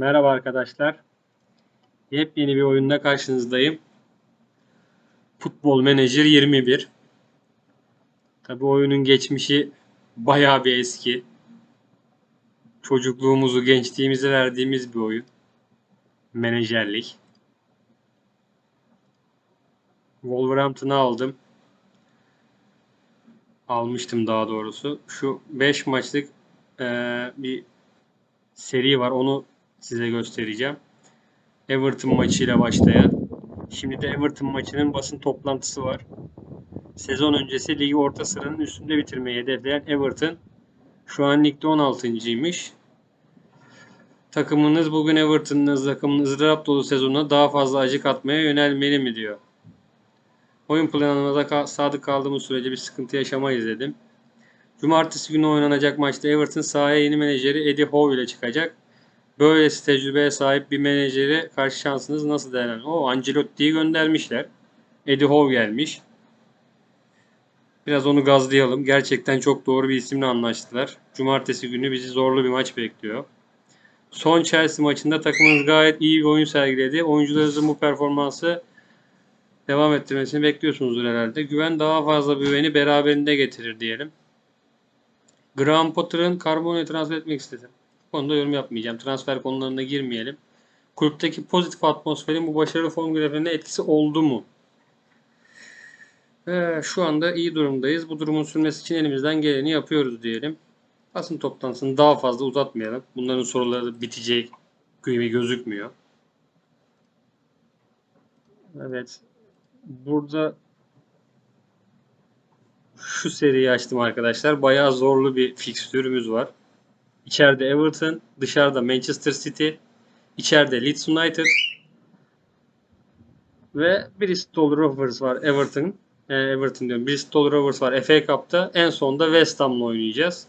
Merhaba arkadaşlar. Yepyeni bir oyunda karşınızdayım. Futbol Manager 21. Tabi oyunun geçmişi bayağı bir eski. Çocukluğumuzu, gençliğimizi verdiğimiz bir oyun. Menajerlik. Wolverhampton'ı aldım. Almıştım daha doğrusu. Şu 5 maçlık eee, bir seri var. Onu size göstereceğim. Everton maçıyla başlayan. Şimdi de Everton maçının basın toplantısı var. Sezon öncesi ligi orta sıranın üstünde bitirmeyi hedefleyen Everton şu an ligde 16.ymiş. Takımınız bugün Everton'ınız takımın ızdırap dolu sezonuna daha fazla acı katmaya yönelmeli mi diyor. Oyun planına ka- sadık kaldığımız sürece bir sıkıntı yaşamayız dedim. Cumartesi günü oynanacak maçta Everton sahaya yeni menajeri Eddie Howe ile çıkacak. Böylesi tecrübeye sahip bir menajere karşı şansınız nasıl değerlendirir? O Ancelotti'yi göndermişler. Eddie Howe gelmiş. Biraz onu gazlayalım. Gerçekten çok doğru bir isimle anlaştılar. Cumartesi günü bizi zorlu bir maç bekliyor. Son Chelsea maçında takımınız gayet iyi bir oyun sergiledi. Oyuncularınızın bu performansı devam ettirmesini bekliyorsunuzdur herhalde. Güven daha fazla güveni beraberinde getirir diyelim. Graham Potter'ın Carbona'yı transfer etmek istedim. Konuda yorum yapmayacağım. Transfer konularına girmeyelim. Kulüpteki pozitif atmosferin bu başarılı form grafiğine etkisi oldu mu? Ee, şu anda iyi durumdayız. Bu durumun sürmesi için elimizden geleni yapıyoruz diyelim. Basın toplantısını daha fazla uzatmayalım. Bunların soruları bitecek gibi gözükmüyor. Evet. Burada şu seriyi açtım arkadaşlar. Bayağı zorlu bir fikstürümüz var. İçeride Everton, dışarıda Manchester City, içeride Leeds United ve Bristol Rovers var Everton. E, Everton diyorum. Bristol Rovers var FA Cup'ta. En sonda West Ham'la oynayacağız.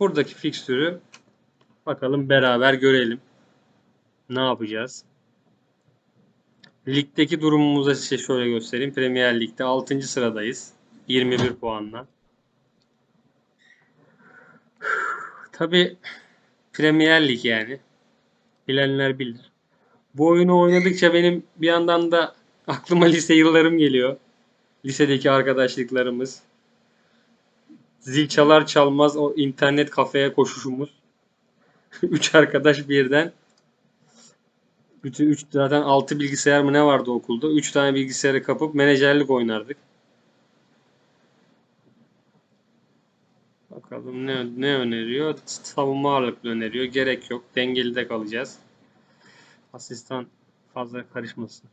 Buradaki fikstürü bakalım beraber görelim. Ne yapacağız? Ligdeki durumumuzu size şöyle göstereyim. Premier Lig'de 6. sıradayız. 21 puanla. Tabi Premier Lig yani. Bilenler bilir. Bu oyunu oynadıkça benim bir yandan da aklıma lise yıllarım geliyor. Lisedeki arkadaşlıklarımız. Zil çalar çalmaz o internet kafeye koşuşumuz. Üç arkadaş birden. Bütün üç zaten altı bilgisayar mı ne vardı okulda? Üç tane bilgisayarı kapıp menajerlik oynardık. Bakalım ne, ne öneriyor? Savunma ağırlıklı öneriyor. Gerek yok. Dengeli de kalacağız. Asistan fazla karışmasın.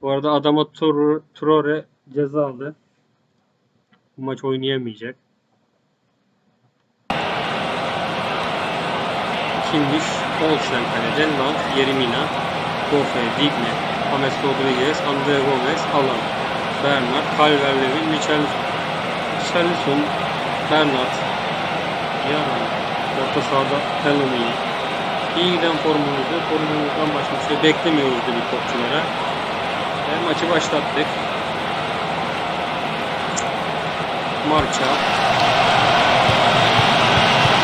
Bu arada adama Traore ceza aldı. Bu maç oynayamayacak. Kimmiş? Olsen kalede. Lang, Yerimina, Kofe, Digne, James Rodriguez, Andre Gomez, Alan, Bernard, Calvert-Lewin, Richarlison. Bernard, yani orta sahada Peloni. İyi giden formumuzu, formumuzdan başka bir şey beklemiyoruz dedik topçulara. Ve maçı başlattık. Marça.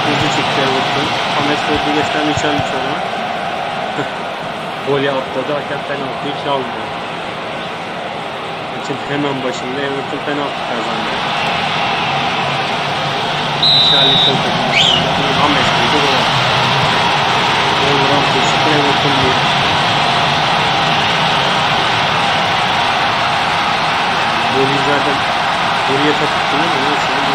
Hızlı çıktı Everton. James Rodriguez'den Richarlison'a. Golü atladı. Hakem penaltıyı çaldı. Maçın hemen başında Everton penaltı kazandı. Bir James miydi gol attı. Wolverhampton City Everton 1. Golü zaten geriye kapıttı ama neyse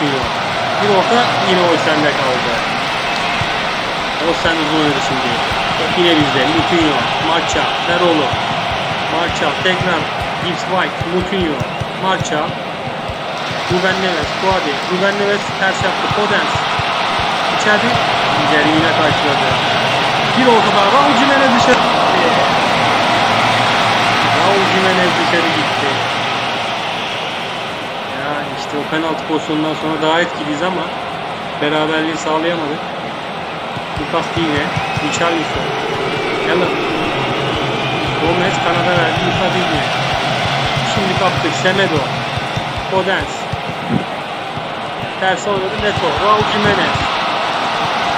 Motinho. Bir orta yine Olsen'de kaldı. Olsen uzun oynadı şimdi. Yine bizde. Moutinho. Marça. Oğlum. Marça. Tekrar. Gibbs White. Moutinho. Marça. Ruben Neves. Kuadi. Ruben Neves ters yaptı. Podens. İçeride. Nijerya yine karşıladı. Bir orta daha. Raul Jimenez dışarı. Raul Jimenez dışarı gitti. Ya işte o penaltı pozisyonundan sonra daha etkiliyiz ama beraberliği sağlayamadık. Lucas Digne. Richarlison. Allen. Gomez kanada verdi. Lucas Digne. Şimdi kaptık. Semedo. Podens. Ters oynadı Neto. Raul Jimenez.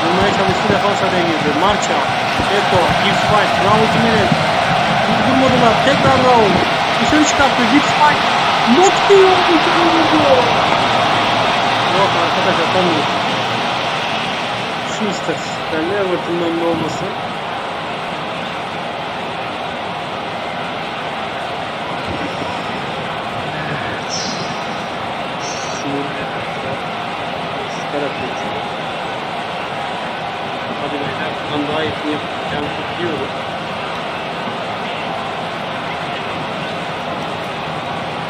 Vurmaya çalıştı defansa dengeldi. Marça. Neto. Gibbs White. Raul Jimenez. Durdurmadılar. Tekrar Raul. Dışarı çıkarttı. Gibbs. Dışarı vurdu. Yok arkadaş atamıyor. Şu istatistiklerle Everton'un önünde olması. Hadi beyler buradan daha iyisini yapacağını kutluyorum.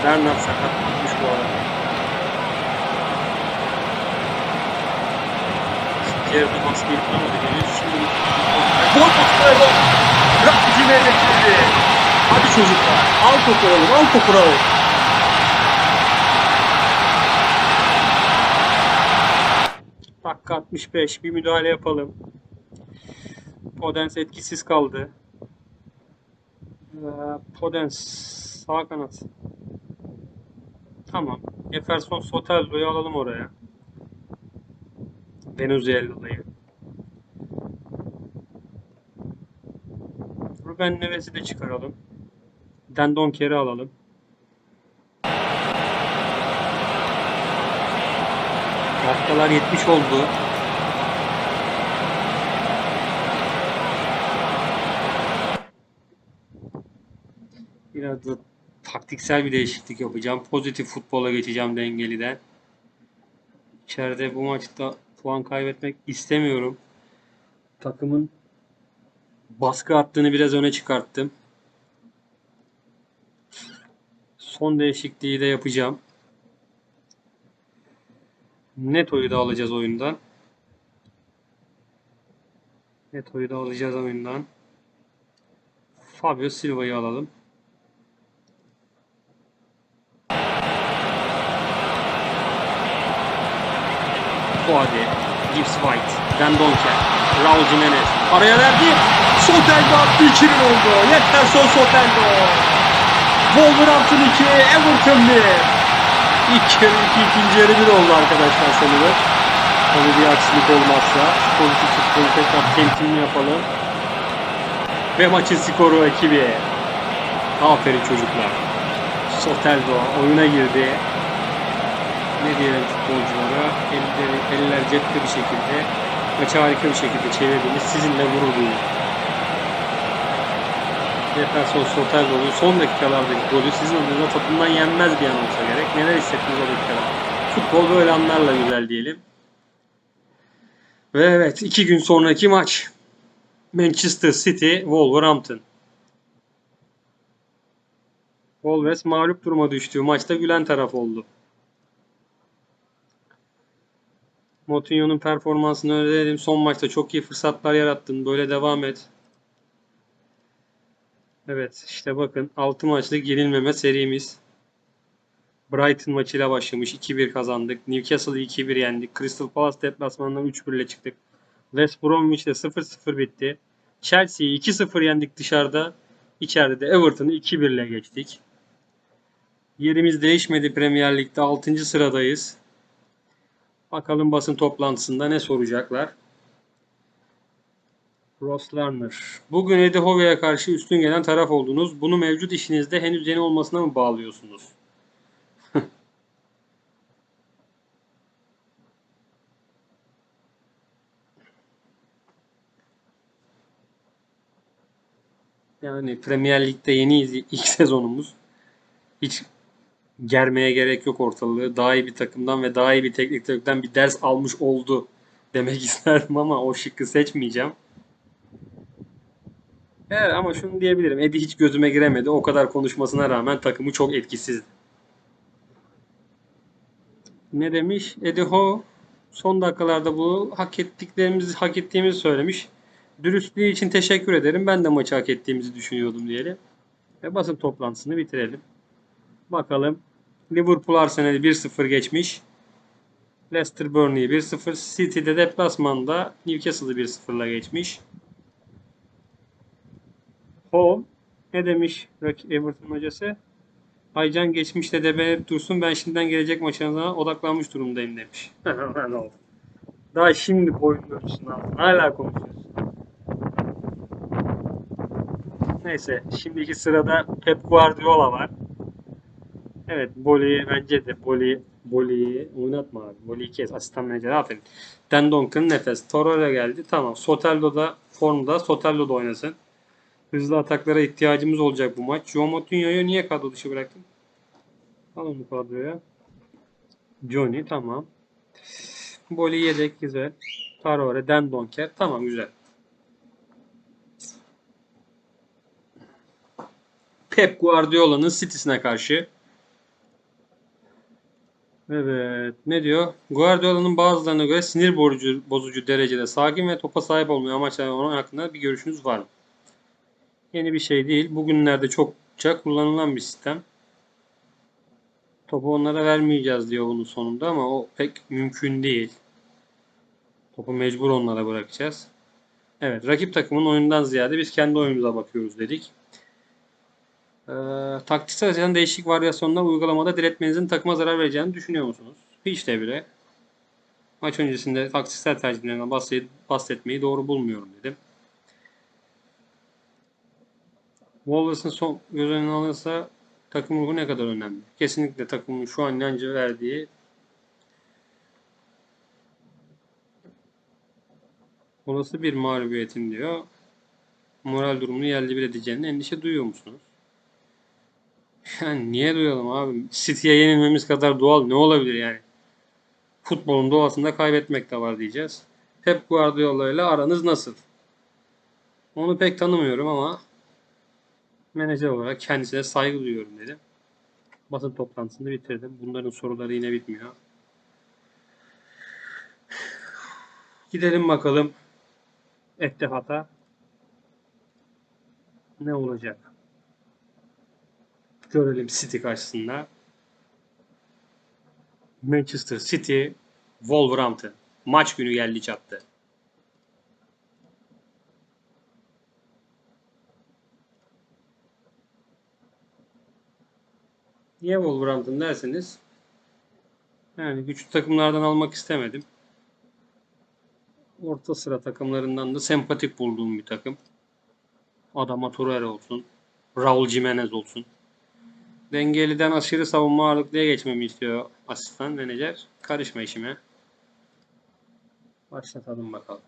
Bernard sakatlanmış bu arada. Yerde baskı yapamadı geliyor. Şimdi gol pasları gol. Rakibine getirdi. Hadi çocuklar. Al topu oğlum. Al topu Raul. Dakika 65. Bir müdahale yapalım. Podens etkisiz kaldı. Ee, Podens sağ kanat. Tamam. Jefferson Soteldo'yu alalım oraya. Venezuela'yı. Ruben Neves'i de çıkaralım. Dendonker'i alalım. Dakikalar 70 oldu. Biraz da taktiksel bir değişiklik yapacağım. Pozitif futbola geçeceğim dengeliden. İçeride bu maçta puan kaybetmek istemiyorum. Takımın baskı attığını biraz öne çıkarttım. Son değişikliği de yapacağım. Neto'yu da alacağız oyundan. Neto'yu da alacağız oyundan. Fabio Silva'yı alalım. Fuadi, Gibbs White, Van Donker, Raul Jimenez. Araya verdi. Soteldo attı 2 oldu. Yeterson Soteldo. Wolverhampton 2, Everton 1. İlk yarı 2, ikinci yarı 1 oldu arkadaşlar sanırım. Tabii bir aksilik olmazsa. Pozitif futbolu tekrar temkinli yapalım. Ve maçın skoru 2-1. Aferin çocuklar. Soteldo oyuna girdi ne diyelim futbolculara elleri, eller cepte bir şekilde maçı harika bir şekilde çevirdiğiniz sizinle gurur duyuyorum. Jefferson Soteldo'nun son dakikalardaki golü sizin adınıza topundan yenmez bir an olsa gerek. Neler hissettiniz o dakikada? Futbol böyle anlarla güzel diyelim. Ve evet iki gün sonraki maç. Manchester City Wolverhampton. Wolves mağlup duruma düştüğü maçta gülen taraf oldu. Moutinho'nun performansını öneririm. Son maçta çok iyi fırsatlar yarattın. Böyle devam et. Evet işte bakın 6 maçlık yenilmeme serimiz. Brighton maçıyla başlamış. 2-1 kazandık. Newcastle'ı 2-1 yendik. Crystal Palace deplasmanından 3-1 ile çıktık. West Bromwich'te 0-0 bitti. Chelsea'yi 2-0 yendik dışarıda. İçeride de Everton'ı 2-1 ile geçtik. Yerimiz değişmedi Premier Lig'de 6. sıradayız. Bakalım basın toplantısında ne soracaklar. Ross Lerner. Bugün Eddie Howe'ye karşı üstün gelen taraf oldunuz. Bunu mevcut işinizde henüz yeni olmasına mı bağlıyorsunuz? yani Premier Lig'de yeniyiz ilk sezonumuz. Hiç germeye gerek yok ortalığı. Daha iyi bir takımdan ve daha iyi bir teknik direktörden bir ders almış oldu demek isterdim ama o şıkkı seçmeyeceğim. Evet ama şunu diyebilirim. Eddie hiç gözüme giremedi. O kadar konuşmasına rağmen takımı çok etkisizdi. Ne demiş? Eddie Howe son dakikalarda bu hak ettiklerimizi hak ettiğimizi söylemiş. Dürüstlüğü için teşekkür ederim. Ben de maçı hak ettiğimizi düşünüyordum diyelim. Ve basın toplantısını bitirelim. Bakalım. Liverpool Arsenal'i 1-0 geçmiş. Leicester Burnley 1-0. City'de deplasmanda Newcastle'ı 1-0'la geçmiş. Home ne demiş Everton hocası? Aycan geçmişte de hep dursun ben şimdiden gelecek maçlarına odaklanmış durumdayım demiş. Lan oğlum. Daha şimdi boyun aldın. Hala konuşuyorsun. Neyse şimdiki sırada Pep Guardiola var. Evet Boli'yi bence de Boli Boli'yi oynatma abi. Boli'yi kes. Asistan menajer aferin. Dan Donkin nefes. Torreira geldi. Tamam. Soteldo da formda. Soteldo da oynasın. Hızlı ataklara ihtiyacımız olacak bu maç. Joe Moutinho'yu niye kadro dışı bıraktın? Al onu kadroya. Johnny tamam. Boli yedek güzel. Traore, Dan Donker tamam güzel. Pep Guardiola'nın City'sine karşı. Evet. Ne diyor? Guardiola'nın bazılarına göre sinir bozucu, bozucu derecede sakin ve topa sahip olmayı amaçlayan onun hakkında bir görüşünüz var mı? Yeni bir şey değil. Bugünlerde çokça kullanılan bir sistem. Topu onlara vermeyeceğiz diyor bunun sonunda ama o pek mümkün değil. Topu mecbur onlara bırakacağız. Evet, rakip takımın oyundan ziyade biz kendi oyunumuza bakıyoruz dedik. Ee, taktiksel açıdan değişik varyasyonlar uygulamada diretmenizin takıma zarar vereceğini düşünüyor musunuz? Hiç de bile. Maç öncesinde taktiksel tercihlerinden bahset, bahsetmeyi doğru bulmuyorum dedim. Wolves'ın son göz önüne alırsa takım ruhu ne kadar önemli? Kesinlikle takımın şu an inancı verdiği olası bir mağlubiyetin diyor moral durumunu yerli bir edeceğine endişe duyuyor musunuz? Yani niye duyalım abi? City'ye yenilmemiz kadar doğal ne olabilir yani? Futbolun doğasında kaybetmek de var diyeceğiz. Pep Guardiola ile aranız nasıl? Onu pek tanımıyorum ama menajer olarak kendisine saygı duyuyorum dedim. Basın toplantısını bitirdim. Bunların soruları yine bitmiyor. Gidelim bakalım Ettefat'a ne olacak? Görelim City karşısında. Manchester City Wolverhampton. Maç günü geldi çattı. Niye Wolverhampton derseniz yani güçlü takımlardan almak istemedim. Orta sıra takımlarından da sempatik bulduğum bir takım. Adama Torreira olsun. Raul Jimenez olsun. Dengeliden aşırı savunma ağırlıklıya geçmemi istiyor asistan menajer. Karışma işime. Başlatalım bakalım.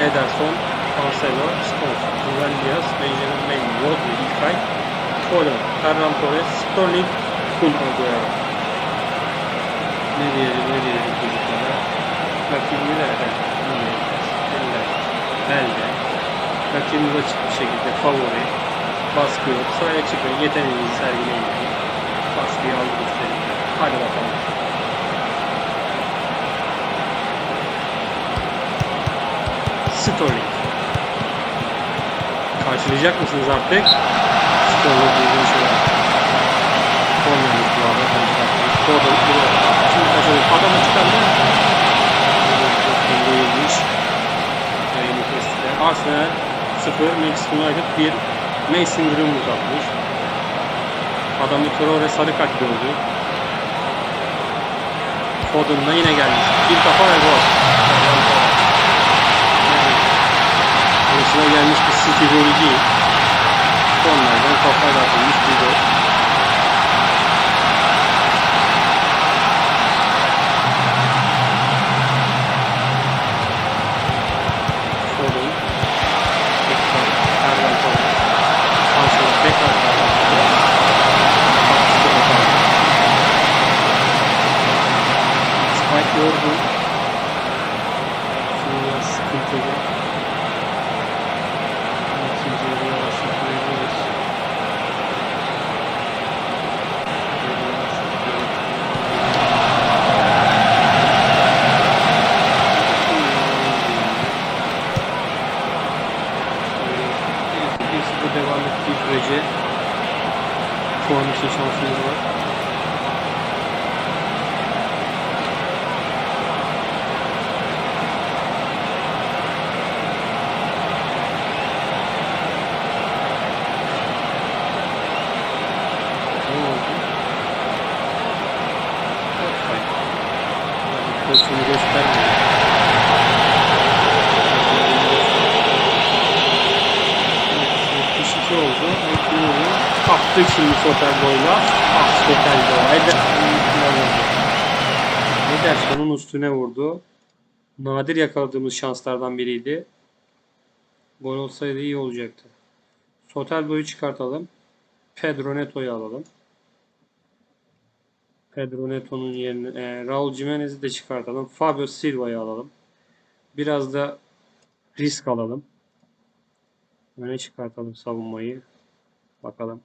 Ederson, Cancelo, Stones, Ruben Diaz, Benjamin Mendy, Rodri, İlkay, Foden, Ferran Torres, Sterling, Kun Agüero. Ne diyelim ne diyelim çocuklara. Rakibini de evet. Eller. Rakibimiz açık bir şekilde favori. Baskı yok. Sahaya çıkın. Yeteneğinizi sergileyin. Baskıyı aldı üstelik. Hadi bakalım. Sterling. Karşılayacak mısınız artık? Sterling duyduğu şey var. Kornerlik bu arada. Gordon Şimdi kaçırıyor. Adamı çıkardı. Arsenal 0, Manchester United 1. Mason Greenwood atmış. Adamı Traore sarı kart gördü. Foden'la yine gelmiş. Bir kafa ve gol. Arasına gelmiş bir City golü değil. Sonlardan kafayla atılmış bir gol. Biraz sıkıntılı. İkinci yarı yavaş yavaş Pozisyonu göstermiyor. Evet, 72 oldu. Ekliyorum. Kaptık şimdi Soteldo'yla. Ah Soteldo. Ederson'un üstüne vurdu. Ederson'un üstüne vurdu. Nadir yakaladığımız şanslardan biriydi. Gol olsaydı iyi olacaktı. Soteldo'yu çıkartalım. Pedro Neto'yu alalım. Pedro Neto'nun yerine e, Raul Jimenez'i de çıkartalım. Fabio Silva'yı alalım. Biraz da risk alalım. Öne çıkartalım savunmayı. Bakalım.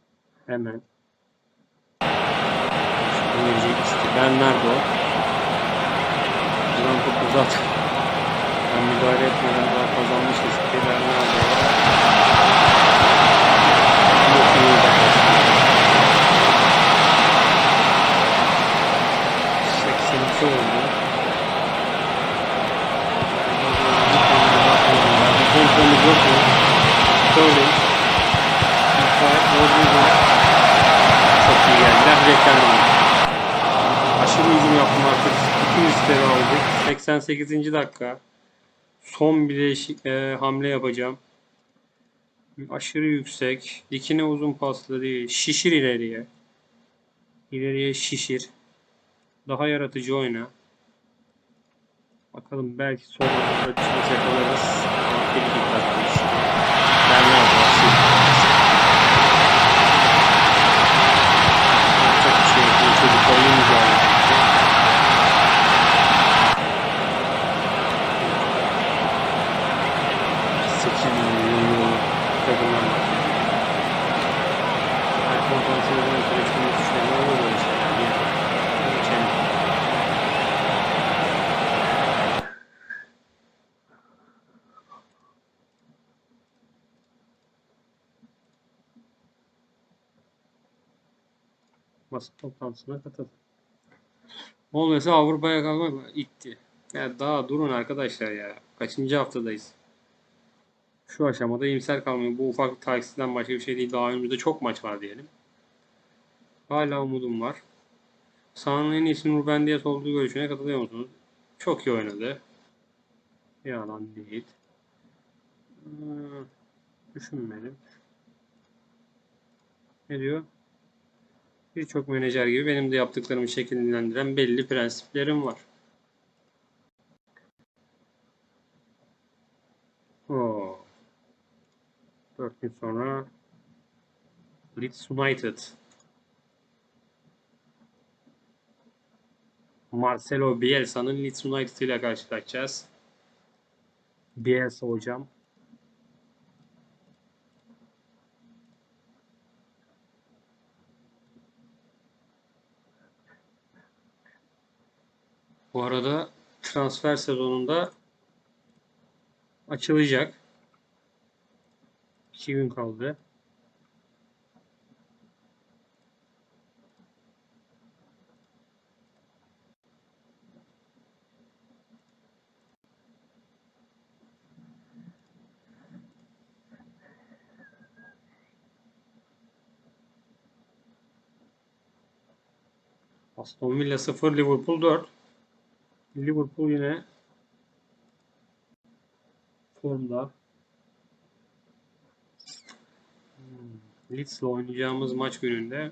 Hemen. İşte. Bernardo. Duran topu uzat. Ben müdahale etmeden daha kazanmışız ki Bernardo. Yok, iyi de kaçtı. 82 oldu. Kontrolümüz yok mu? Aşırı hücum yaptım artık. Bütün riskleri aldık. 88. dakika. Son bir değişik e, hamle yapacağım. Aşırı yüksek. Dikine uzun paslı değil. Şişir ileriye. İleriye şişir. Daha yaratıcı oyna. Bakalım belki son şans yakalarız. Bir. Bernardo. Yapacak bir şey çocuklar iyi mücadele etti. Sekiz milyon euro takımdan bahsediyor. Her konferansiyonun süreçte düşüşlerinde olur böyle şeyler. Bir geçelim. Basın toplantısına katıl. Olmasa Avrupa'ya kalmak itti. Ya daha durun arkadaşlar ya. Kaçıncı haftadayız? Şu aşamada iyimser kalmayın. Bu ufak talihsizden başka bir şey değil. Daha önümüzde çok maç var diyelim. Hala umudum var. Sahanın en iyisi Ruben Diaz olduğu görüşüne katılıyor musunuz? Çok iyi oynadı. Yalan değil. Hmm, düşünmedim. Ne diyor? Birçok menajer gibi benim de yaptıklarımı şekillendiren belli prensiplerim var. Oo. 4 gün sonra Leeds United Marcelo Bielsa'nın Leeds United ile karşılaşacağız. Bielsa hocam. Bu arada transfer sezonunda açılacak. 2 gün kaldı. Aston Villa 0, Liverpool 4. Liverpool yine formda. Hmm, Leeds'le oynayacağımız maç gününde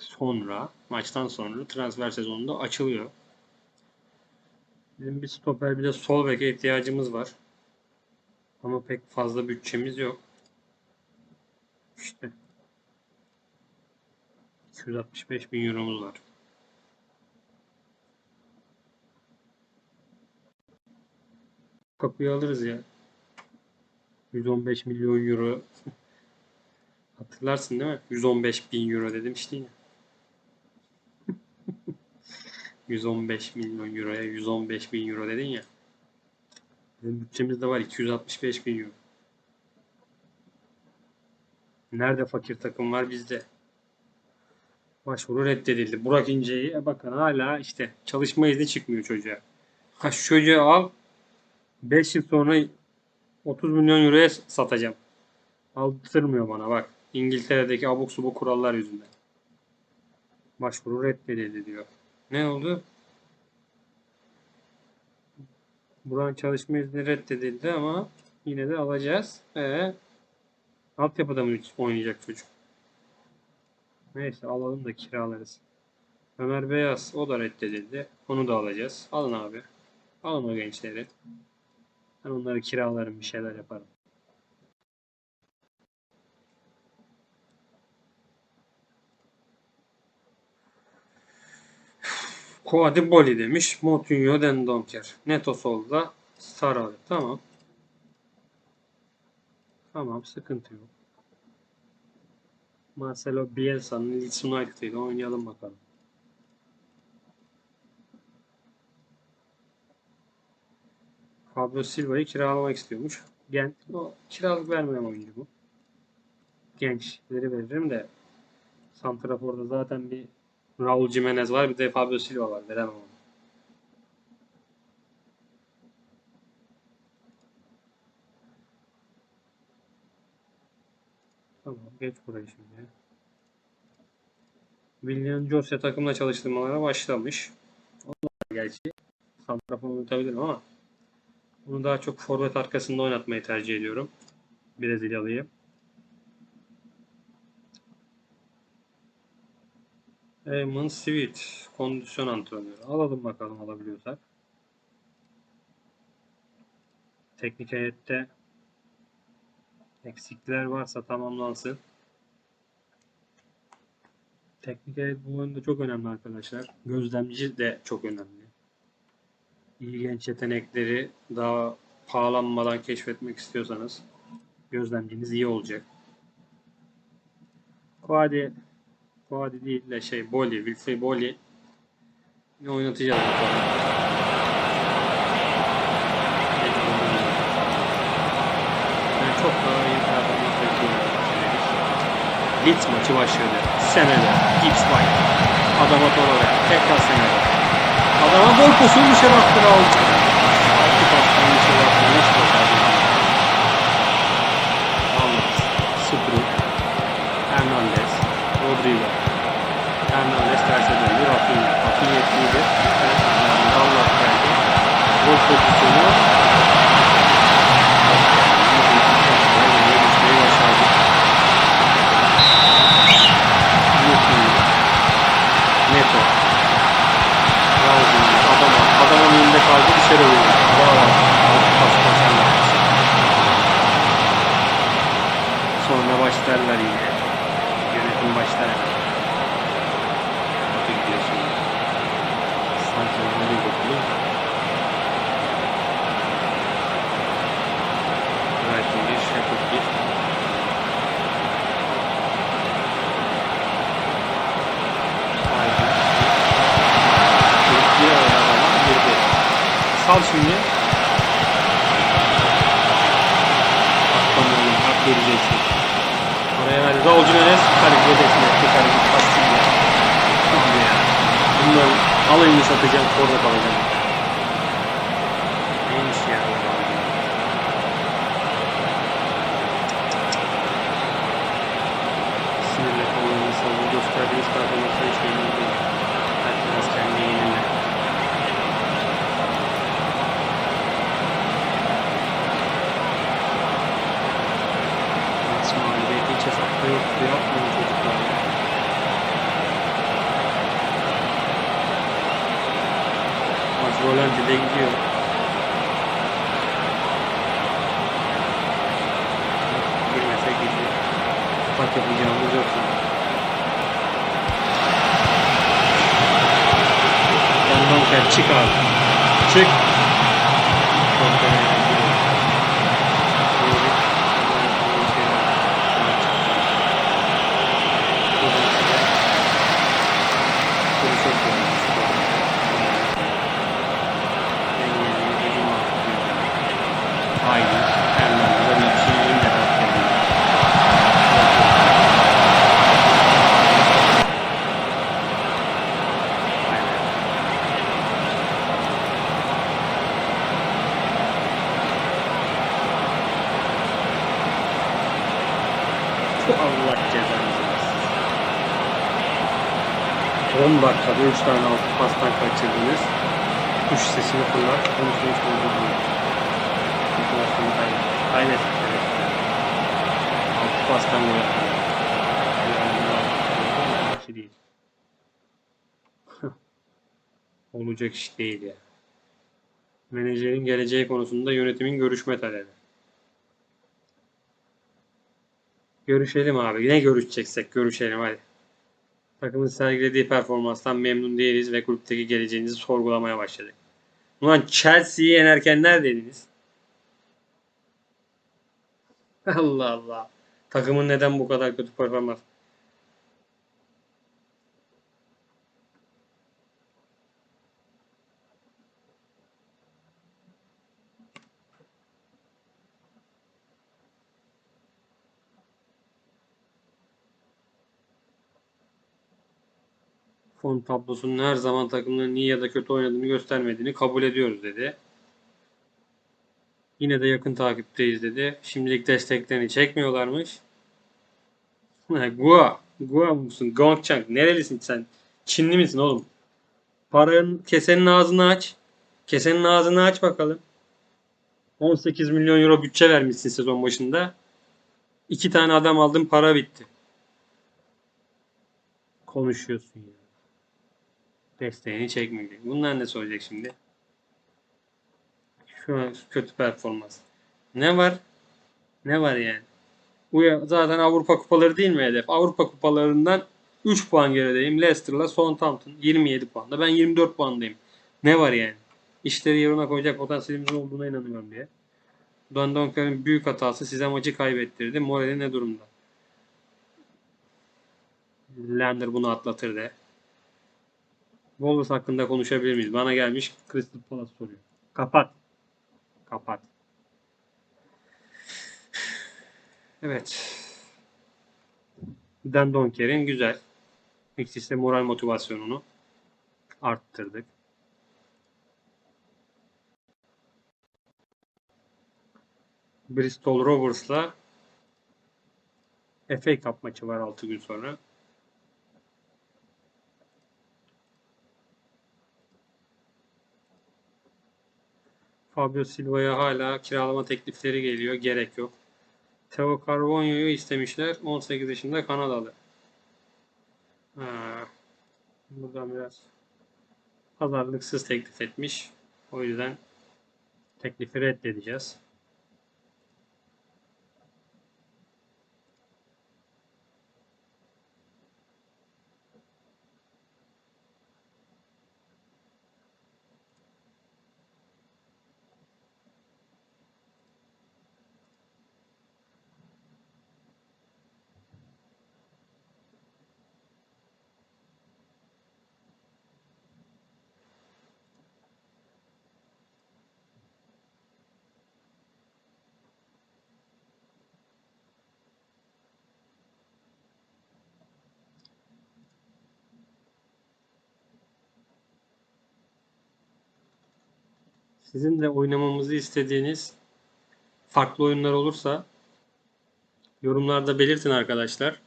sonra, maçtan sonra transfer sezonunda açılıyor. Bizim bir stoper bir de sol beke ihtiyacımız var. Ama pek fazla bütçemiz yok. İşte 265 bin euromuz var. Kapıyı alırız ya. 115 milyon euro. Hatırlarsın değil mi? 115 bin euro dedim işte ya. 115 milyon euroya 115 bin euro dedin ya. Bizim bütçemizde var 265 bin euro. Nerede fakir takım var bizde? Başvuru reddedildi. Burak İnce'yi e bakın hala işte çalışma izni çıkmıyor çocuğa. Ha çocuğu al 5 yıl sonra 30 milyon euroya satacağım. Aldırmıyor bana bak. İngiltere'deki abuk subuk kurallar yüzünden. Başvuru reddedildi diyor. Ne oldu? Buran çalışma izni reddedildi ama yine de alacağız. Ee, altyapıda mı oynayacak çocuk? Neyse alalım da kiralarız. Ömer Beyaz o da reddedildi. Onu da alacağız. Alın abi. Alın o gençleri. Ben onları kiralarım bir şeyler yaparım. Quadiboli demiş. Moutinho Dendonker. Neto solda. Sarawi. Tamam. Tamam sıkıntı yok. Marcelo Bielsa'nın Leeds United ile oynayalım bakalım. Fabio Silva'yı kiralamak istiyormuş. Gent o kiralık vermeyen oyuncu bu. Gençleri veririm de Santrafor'da zaten bir Raul Jimenez var bir de Fabio Silva var. Veremem onu. Tamam geç burayı şimdi. William Jose takımla çalıştırmalara başlamış. O da gerçi Santrafor'u unutabilirim ama bunu daha çok forvet arkasında oynatmayı tercih ediyorum. Brezilyalıyı. Eamon Sweet kondisyon antrenörü. Alalım bakalım alabiliyorsak. Teknik heyette eksikler varsa tamamlansın. Teknik heyet bu oyunda çok önemli arkadaşlar. Gözlemci de çok önemli. İyi genç yetenekleri daha pahalanmadan keşfetmek istiyorsanız gözlemciniz iyi olacak. Kuadi Kuadi değil de şey Boli, Wilfried Boli ne oynatacağız bakalım. Ben çok daha iyi performans bekliyorum. Leeds maçı başladı. Senede. Gibbs White. Adama Torore. Tekrar Senede. Adama gol pozisyonu dışarı attı Raul. Altı pastan dışarı attı. Nasıl başardı? Almaz. Sıfırı. Hernandez. Rodrigo. Hernandez terse döndü. Rafinha. Rafinha etkiydi. Bunların alayını satacağım. Orada kalacağım. Neymiş ya? Sinirle kalmanın savunma gösterdiğiniz performansı hiç memnun değilim. Herkes kendi yenile. Maç mağlubiyeti hiç hesapta yoktu. Yapmayın çocuklar. ya. Maç Rolandi'de gidiyor. Girmese gidiyor. Bak yapacağımız yok sanki. Yandan gel çık abi. Çık. Çok fena gidiyor. Böyle bir- şey var. Şuna çıktı. Buradan çıkar. Bunu çok beğendim. En yeni yediğim artık diyor. Haydi. Hernandez'e bir şey yiyeyim de rahatlayayım. Aynen. Bu Allah cezanızı versin. 10 dakikada 3 tane altı pastan kaçırdınız. Tuş sesini kullan. Konuşmayı hiç bozulmuyor. Motivasyonu kaybettik. Kaybettik demek ki. Altı pastan gol attık. Yani maçı değil. Olacak iş değil ya. Menajerin geleceği konusunda yönetimin görüşme talebi. Görüşelim abi. Ne görüşeceksek görüşelim hadi. Takımın sergilediği performanstan memnun değiliz ve kulüpteki geleceğinizi sorgulamaya başladık. Ulan Chelsea'yi yenerken neredeydiniz? Allah Allah. Takımın neden bu kadar kötü performans? Fon tablosunun her zaman takımların iyi ya da kötü oynadığını göstermediğini kabul ediyoruz dedi. Yine de yakın takipteyiz dedi. Şimdilik desteklerini çekmiyorlarmış. Gua. Gua musun? Gongchang. Nerelisin sen? Çinli misin oğlum? Paranın kesenin ağzını aç. Kesenin ağzını aç bakalım. 18 milyon euro bütçe vermişsin sezon başında. İki tane adam aldın para bitti. Konuşuyorsun ya. Desteğini çekmedi. Bunlar ne söyleyecek şimdi? Şu kötü performans. Ne var? Ne var yani? Bu zaten Avrupa kupaları değil mi hedef? Avrupa kupalarından 3 puan gerideyim. Leicester'la Southampton 27 puanda. Ben 24 puandayım. Ne var yani? İşleri yerine koyacak potansiyelimizin olduğuna inanıyorum diye. Dondonkar'ın büyük hatası size maçı kaybettirdi. Morali ne durumda? Lander bunu atlatır de. Wolves hakkında konuşabilir miyiz? Bana gelmiş Crystal Palace soruyor. Kapat. Kapat. Evet. Dan Donker'in güzel. Mixis'te moral motivasyonunu arttırdık. Bristol Rovers'la FA Cup maçı var 6 gün sonra. Fabio Silva'ya hala kiralama teklifleri geliyor. Gerek yok. Theo Carvalho'yu istemişler. 18 yaşında Kanadalı. Ha, buradan biraz pazarlıksız teklif etmiş. O yüzden teklifi reddedeceğiz. Sizin de oynamamızı istediğiniz farklı oyunlar olursa yorumlarda belirtin arkadaşlar.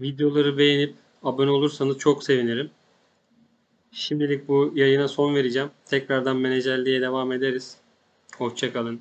Videoları beğenip abone olursanız çok sevinirim. Şimdilik bu yayına son vereceğim. Tekrardan menajerliğe devam ederiz. Hoşçakalın.